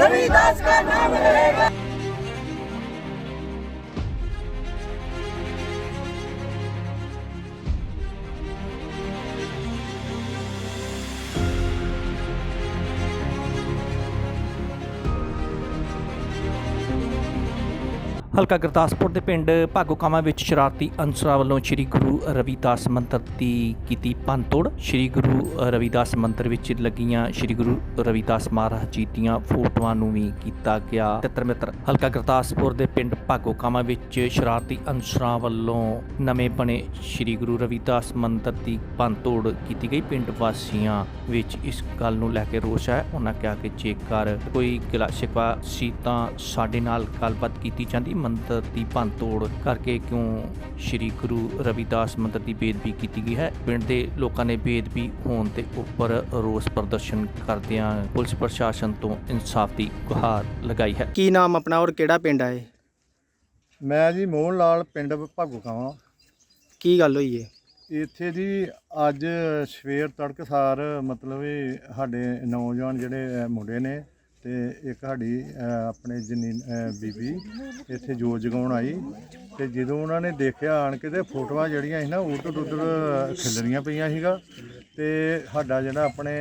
रविदास का नाम रहेगा ਹਲਕਾ ਗੁਰਦਾਸਪੁਰ ਦੇ ਪਿੰਡ ਭਾਗੋਕਾਮਾ ਵਿੱਚ ਸ਼ਰਾਰਤੀ ਅਨਸਰਾਂ ਵੱਲੋਂ ਸ੍ਰੀ ਗੁਰੂ ਰਵਿਦਾਸ ਮੰਦਰ ਦੀ ਕੀਤੀ ਭੰਨਤੋੜ। ਸ੍ਰੀ ਗੁਰੂ ਰਵਿਦਾਸ ਮੰਦਰ ਵਿੱਚ ਲੱਗੀਆਂ ਸ੍ਰੀ ਗੁਰੂ ਰਵਿਦਾਸ ਮਹਾਰਾਜ ਜੀ ਦੀਆਂ ਫੋਟੋਆਂ ਨੂੰ ਵੀ ਕੀਤਾ ਗਿਆ ਤਿੱਤਰ ਮਿੱਤਰ ਹਲਕਾ ਗੁਰਦਾਸਪੁਰ ਦੇ ਪਿੰਡ ਭਾਗੋਕਾਮਾ ਵਿੱਚ ਸ਼ਰਾਰਤੀ ਅਨਸਰਾਂ ਵੱਲੋਂ ਨਵੇਂ ਬਣੇ ਸ੍ਰੀ ਗੁਰੂ ਰਵਿਦਾਸ ਮੰਦਰ ਦੀ ਭੰਨਤੋੜ ਕੀਤੀ ਗਈ। ਪਿੰਡ ਵਾਸੀਆਂ ਵਿੱਚ ਇਸ ਗੱਲ ਨੂੰ ਲੈ ਕੇ ਰੋਸ ਹੈ। ਉਹਨਾਂ ਕਿਹਾ ਕਿ ਜੇਕਰ ਕੋਈ ਗਿਲਾ ਸ਼ਿਕਵਾ ਸੀ ਤਾਂ ਸਾਡੇ ਨਾਲ ਗੱਲਬਾਤ ਕੀਤੀ ਜਾਂਦੀ ਮੰਦਰ ਦੀ ਭੰਨਤੋੜ ਕਰਕੇ ਕਿਉਂ ਸ੍ਰੀ ਗੁਰੂ ਰਵਿਦਾਸ ਮੰਦਰ ਦੀ ਬੇਦਬੀ ਕੀਤੀ ਗਈ ਹੈ? ਪਿੰਡ ਦੇ ਲੋਕਾਂ ਨੇ ਬੇਦਬੀ ਹੋਣ ਦੇ ਉੱਪਰ ਰੋਸ ਪ੍ਰਦਰਸ਼ਨ ਕਰਦਿਆਂ ਪੁਲਿਸ ਪ੍ਰਸ਼ਾਸਨ ਤੋਂ ਇਨਸਾਫ ਦੀ ਗੁਹਾਰ ਲਗਾਈ ਹੈ। ਕੀ ਨਾਮ ਆਪਣਾ ਔਰ ਕਿਹੜਾ ਪਿੰਡ ਇਹ? ਮੈਂ ਜੀ ਮੋਹਨ ਲਾਲ ਪਿੰਡ ਭਾਗੋ ਕਾਵਾਂ ਕੀ ਗੱਲ ਹੋਈ ਹੈ ਇੱਥੇ ਜੀ ਅੱਜ ਸਵੇਰ ਤੜਕਸਾਰ ਮਤਲਬ ਵੀ ਸਾਡੇ ਨੌਜਵਾਨ ਜਿਹੜੇ ਮੁੰਡੇ ਨੇ ਤੇ ਇੱਕ ਸਾਡੀ ਆਪਣੇ ਜਨੀ ਅ, ਬੀਬੀ ਇੱਥੇ ਜੋਤ ਜਗਾਉਣ ਆਈ। ਤੇ ਜਦੋਂ ਉਹਨਾਂ ਨੇ ਦੇਖਿਆ ਆਣ ਕੇ ਤੇ ਫੋਟੋਆਂ ਜਿਹੜੀਆਂ ਸੀ ਨਾ ਉਧਰ ਉਧਰ ਖਿਲਰੀਆਂ ਪਈਆਂ ਸੀਗਾ। ਤੇ ਸਾਡਾ ਜਿਹੜਾ ਆਪਣੇ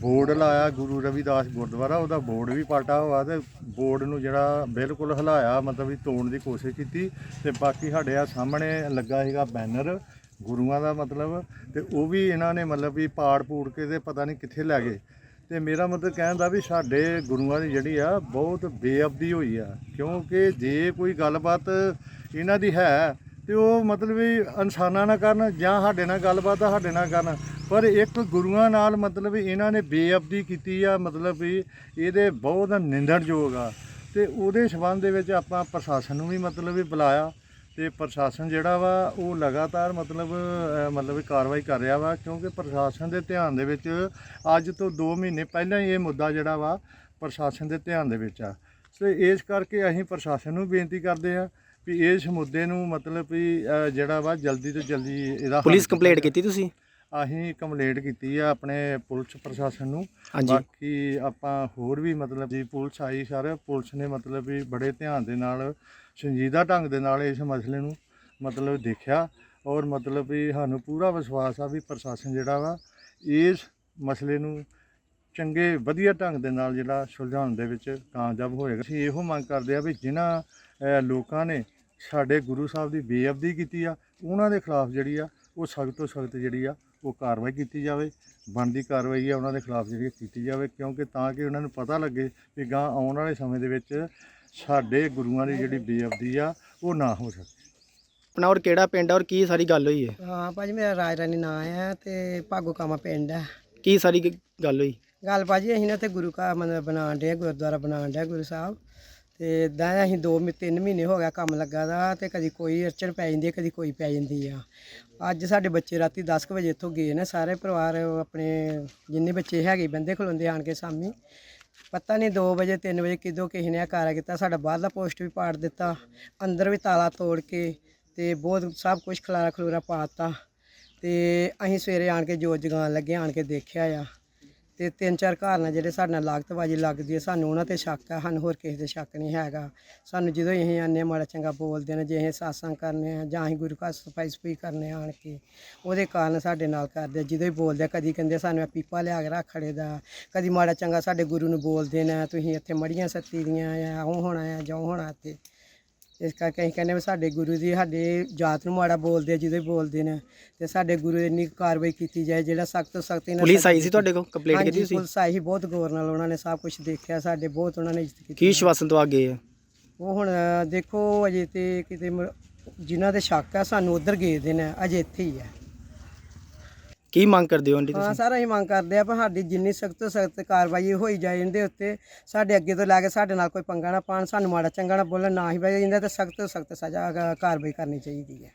ਬੋਰਡ ਲਾਇਆ ਗੁਰੂ ਰਵਿਦਾਸ ਗੁਰਦੁਆਰਾ ਉਹਦਾ ਬੋਰਡ ਵੀ ਪਾਟਾ ਹੋਇਆ ਤੇ ਬੋਰਡ ਨੂੰ ਜਿਹੜਾ ਬਿਲਕੁਲ ਹਿਲਾਇਆ ਮਤਲਬ ਵੀ ਤੋੜਨ ਦੀ ਕੋਸ਼ਿਸ਼ ਕੀਤੀ। ਤੇ ਬਾਕੀ ਸਾਡੇ ਆ ਸਾਹਮਣੇ ਲੱਗਾ ਸੀਗਾ ਬੈਨਰ ਗੁਰੂਆਂ ਦਾ ਮਤਲਬ। ਤੇ ਉਹ ਵੀ ਇਹਨਾਂ ਨੇ ਮਤਲਬ ਵੀ ਪਾੜ ਪੂੜ ਕੇ ਤੇ ਪਤਾ ਨਹੀਂ ਕਿੱਥੇ ਲੈ ਗਏ। ਤੇ ਮੇਰਾ ਮਤਲਬ ਕਹਿਣ ਦਾ ਵੀ ਸਾਡੇ ਗੁਰੂਆਂ ਦੀ ਜਿਹੜੀ ਆ, ਬਹੁਤ ਬੇਅਬਦੀ ਹੋਈ ਆ। ਕਿਉਂਕਿ ਜੇ ਕੋਈ ਗੱਲਬਾਤ ਇਹਨਾਂ ਦੀ ਹੈ, ਤੇ ਉਹ ਮਤਲਬ ਵੀ ਇਨਸਾਨਾਂ ਨਾਲ ਕਰਨ ਜਾਂ ਸਾਡੇ ਨਾਲ ਗੱਲਬਾਤ ਸਾਡੇ ਨਾਲ ਕਰਨ। ਪਰ ਇੱਕ ਗੁਰੂਆਂ ਨਾਲ ਮਤਲਬ ਇਹਨਾਂ ਨੇ ਬੇਅਬਦੀ ਕੀਤੀ ਆ, ਮਤਲਬ ਵੀ ਇਹਦੇ ਬਹੁਤ ਨਿੰਦਣਯੋਗ ਆ। ਤੇ ਉਹਦੇ ਸਬੰਧ ਦੇ ਵਿੱਚ ਆਪਾਂ ਪ੍ਰਸ਼ਾਸਨ ਨੂੰ ਵੀ ਮਤਲਬ ਵੀ ਬੁਲਾਇਆ। ਤੇ ਪ੍ਰਸ਼ਾਸਨ ਜਿਹੜਾ ਵਾ ਉਹ ਲਗਾਤਾਰ ਮਤਲਬ ਮਤਲਬ ਕਾਰਵਾਈ ਕਰ ਰਿਹਾ ਵਾ ਕਿਉਂਕਿ ਪ੍ਰਸ਼ਾਸਨ ਦੇ ਧਿਆਨ ਦੇ ਵਿੱਚ ਅੱਜ ਤੋਂ 2 ਮਹੀਨੇ ਪਹਿਲਾਂ ਹੀ ਇਹ ਮੁੱਦਾ ਜਿਹੜਾ ਵਾ ਪ੍ਰਸ਼ਾਸਨ ਦੇ ਧਿਆਨ ਦੇ ਵਿੱਚ ਆ ਸੋ ਇਸ ਕਰਕੇ ਅਸੀਂ ਪ੍ਰਸ਼ਾਸਨ ਨੂੰ ਬੇਨਤੀ ਕਰਦੇ ਆ ਵੀ ਇਸ ਮੁੱਦੇ ਨੂੰ ਮਤਲਬ ਵੀ ਜਿਹੜਾ ਵਾ ਜਲਦੀ ਤੋਂ ਜਲਦੀ ਇਹਦਾ ਪੁਲਿਸ ਕੰਪਲੇਂਟ। ਕੀਤੀ ਤੁਸੀਂ ਅਸੀਂ ਕੰਪਲੇਂਟ ਕੀਤੀ ਆ ਆਪਣੇ ਪੁਲਿਸ ਪ੍ਰਸ਼ਾਸਨ ਨੂੰ। ਬਾਕੀ ਆਪਾਂ ਹੋਰ ਵੀ ਮਤਲਬ ਜੀ ਪੁਲਿਸ ਆਈ ਸਰ ਪੁਲਿਸ ਨੇ ਮਤਲਬ ਵੀ ਬੜੇ ਧਿਆਨ ਦੇ ਨਾਲ ਸੰਜੀਦਾ ਢੰਗ ਦੇ ਨਾਲ ਇਸ ਮਸਲੇ ਨੂੰ ਮਤਲਬ ਦੇਖਿਆ ਔਰ ਮਤਲਬ ਵੀ ਸਾਨੂੰ ਪੂਰਾ ਵਿਸ਼ਵਾਸ ਆ ਵੀ ਪ੍ਰਸ਼ਾਸਨ ਜਿਹੜਾ ਵਾ ਇਸ ਮਸਲੇ ਨੂੰ ਚੰਗੇ ਵਧੀਆ ਢੰਗ ਦੇ ਨਾਲ ਜਿਹੜਾ ਸੁਲਝਾਉਣ ਦੇ ਵਿੱਚ ਕਾਮਯਾਬ ਹੋਏਗਾ। ਅਸੀਂ ਇਹੋ ਮੰਗ ਕਰਦੇ ਆ ਵੀ ਜਿਨ੍ਹਾਂ ਲੋਕਾਂ ਨੇ ਸਾਡੇ ਗੁਰੂ ਸਾਹਿਬ ਦੀ ਬੇਅਬਦੀ ਕੀਤੀ ਆ ਉਹਨਾਂ ਦੇ ਖਿਲਾਫ ਜਿਹੜੀ ਆ ਉਹ ਸਖਤ ਤੋਂ ਸਖਤ ਜਿਹੜੀ ਆ ਉਹ ਕਾਰਵਾਈ ਕੀਤੀ ਜਾਵੇ ਬਣਦੀ ਕਾਰਵਾਈ ਆ ਉਹਨਾਂ ਦੇ ਖਿਲਾਫ ਜਿਹੜੀ ਕੀਤੀ ਜਾਵੇ ਕਿਉਂਕਿ ਤਾਂ ਕਿ ਉਹਨਾਂ ਨੂੰ ਪਤਾ ਲੱਗੇ ਵੀ ਗਾਂ ਆਉਣ ਵਾਲੇ ਸਮੇਂ ਦੇ ਵਿੱਚ ਸਾਡੇ ਗੁਰੂਆਂ ਦੀ ਜਿਹੜੀ ਬੇਅਬਦੀ ਆ ਉਹ ਨਾ ਹੋ ਸਕੇ। ਆਪਣਾ ਔਰ ਕਿਹੜਾ ਪਿੰਡ ਆ ਔਰ ਕੀ ਸਾਰੀ ਗੱਲ ਹੋਈ ਹੈ? ਹਾਂ ਭਾਜੀ ਮੇਰਾ ਰਾਜ ਰਾਣੀ ਨਾਂ ਹੈ ਤੇ ਭਾਗੋ ਕਾਮਾ ਪਿੰਡ ਹੈ ਕੀ ਸਾਰੀ ਗ- ਗੱਲ ਹੋਈ? ਗੱਲ ਭਾਜੀ ਅਸੀਂ ਨਾ ਤੇ ਗੁਰੂ ਘਰ ਮੰਦਰ ਬਣਾਉਣ ਦੇ ਗੁਰਦੁਆਰਾ ਬਣਾਉਣ ਦੇ ਗੁਰੂ ਸਾਹਿਬ। ਤੇ ਦਾ ਅਸੀਂ 2 3 ਮਹੀਨੇ ਹੋ ਗਿਆ ਕੰਮ ਲੱਗਾ ਦਾ ਤੇ ਕਦੀ ਕੋਈ ਅਰਚਨ ਪੈ ਜਾਂਦੀ ਹੈ ਕਦੀ ਕੋਈ ਪੈ ਜਾਂਦੀ ਆ। ਅੱਜ ਸਾਡੇ ਬੱਚੇ ਰਾਤੀ 10 ਕੁ ਵਜੇ ਇੱਥੋਂ ਗਏ ਨੇ, ਸਾਰੇ ਪਰਿਵਾਰ ਆਪਣੇ ਜਿੰਨੇ ਬੱਚੇ ਹੈਗੇ ਬੰਦੇ ਖਲੋਂਦੇ ਆਣ ਕੇ ਸਾਮੀ। ਪਤਾ ਨਹੀਂ 2 ਵਜੇ 3 ਵਜੇ ਕਿਦੋਂ ਕਿਸੇ ਨੇ ਕਾਰਾ ਕੀਤਾ, ਸਾਡਾ ਬਾਹਰਲਾ ਪੋਸਟ ਵੀ ਪਾੜ ਦਿੱਤਾ, ਅੰਦਰ ਵੀ ਤਾਲਾ ਤੋੜ ਕੇ ਤੇ ਬਹੁਤ ਸਭ ਕੁਝ ਖਲਾਰਾ ਖਲੂਰਾ ਪਾਤਾ ਤੇ ਅਸੀਂ ਸਵੇਰੇ ਆਣ ਕੇ ਜੋਤ ਜਗਾਉਣ ਲੱਗੇ, ਆਣ ਕੇ ਦੇਖਿਆ ਆ। ਤੇ ਤਿੰਨ ਚਾਰ ਘਰ ਨਾਲ ਜਿਹੜੇ ਸਾਡੇ ਨਾਲ ਲਾਗਤਬਾਜੀ ਲੱਗਦੀ ਹੈ। ਸਾਨੂੰ ਉਹਨਾਂ ਤੇ ਸ਼ੱਕ ਹੈ ਸਾਨੂੰ ਹੋਰ ਕਿਸੇ ਤੇ ਸ਼ੱਕ ਨਹੀਂ ਹੈਗਾ। ਸਾਨੂੰ ਜਦੋਂ ਅਸੀਂ ਆਨੇ ਹਾਂ ਮਾੜਾ ਚੰਗਾ ਬੋਲਦੇ ਨੇ ਜੇ ਅਸੀਂ ਸਾਸਾਂ ਕਰਨੇ ਆ ਜਾਂ ਅਸੀਂ ਗੁਰੂ ਘਰ ਸਫ਼ਾਈ ਸਫ਼ਾਈ ਕਰਨੇ ਆਣ ਕੇ ਉਹਦੇ ਕਾਰਨ ਸਾਡੇ ਨਾਲ ਕਰਦੇ ਜਦੋਂ ਹੀ ਬੋਲਦੇ ਆ, ਕਦੀ ਕਹਿੰਦੇ ਸਾਨੂੰ ਇਹ ਪੀਪਾ ਲਿਆ ਕੇ ਰੱਖ ਖੜੇ ਦਾ ਕਦੀ ਮਾੜਾ ਚੰਗਾ ਸਾਡੇ ਗੁਰੂ ਨੂੰ ਬੋਲਦੇ ਨੇ ਤੁਸੀਂ ਇੱਥੇ ਮੜੀਆਂ ਸੱਤੀ ਦੀਆਂ ਆ ਉਹ ਹੋਣਾ ਆ ਜੋ ਹੋਣਾ ਤੇ ਇਸ ਕਰਕੇ ਅਸੀਂ ਕਹਿੰਦੇ ਵੀ ਸਾਡੇ ਗੁਰੂ ਦੀ ਸਾਡੇ ਜਾਤ ਨੂੰ ਮਾੜਾ ਬੋਲਦੇ ਆ ਹੀ ਬੋਲਦੇ ਨੇ ਤੇ ਸਾਡੇ ਗੁਰੂ ਦੀ ਇੰਨੀ ਕਾਰਵਾਈ ਕੀਤੀ ਜਾਏ ਜਿਹੜਾ ਸਖਤ ਸਖਤ ਇਹਨਾਂ ਪੁਲਿਸ ਆਈ ਸੀ ਤੁਹਾਡੇ ਕੋਲ? ਕੰਪਲੇਂਟ ਕੀਤੀ ਤੁਸੀਂ ਪੁਲਿਸ ਆਈ ਸੀ ਬਹੁਤ ਗੌਰ ਨਾਲ ਉਹਨਾਂ ਨੇ ਸਭ ਕੁਝ ਦੇਖਿਆ ਸਾਡੇ ਬਹੁਤ ਉਹਨਾਂ ਨੇ ਇੱਜ਼ਤ ਕੀਤੀ ਕੀ ਸ਼ਵਾਸਨ ਤੋਂ ਅੱਗੇ ਹੈ ਉਹ ਹੁਣ ਦੇਖੋ ਅਜੇ ਤੇ ਕਿਤੇ ਮ- ਜਿਨ੍ਹਾਂ ਦੇ ਸ਼ੱਕ ਆ ਸਾਨੂੰ ਉਧਰ ਗਏ ਦੇ ਨੇ ਅਜੇ ਇੱਥੇ ਹੀ ਆ। ਕੀ ਮੰਗ ਕਰਦੇ ਹੋ ਆਂਟੀ ਹਾਂ ਤੁਸੀਂ? ਸਾਰਾ ਹੀ ਮੰਗ ਕਰਦੇ ਆ ਪਰ ਸਾਡੀ ਜਿੰਨੀ ਸਖਤ ਤੋਂ ਸਖਤ ਕਾਰਵਾਈ ਹੋਈ ਜਾਏ ਇਹਦੇ ਉੱਤੇ ਸਾਡੇ ਅੱਗੇ ਤੋਂ ਲੈ ਕੇ ਸਾਡੇ ਨਾਲ ਕੋਈ ਪੰਗਾ ਨਾ ਪਾਣ ਸਾਨੂੰ ਮਾੜਾ ਚੰਗਾ ਨਾ ਬੋਲਣ ਨਾ ਹੀ ਬਈ ਇਹਦੇ ਤੇ ਸਖਤ ਤੋਂ ਸਖਤ ਸਜ਼ਾ ਕਾਰਵਾਈ ਕਰਨੀ ਚਾਹੀਦੀ ਹੈ।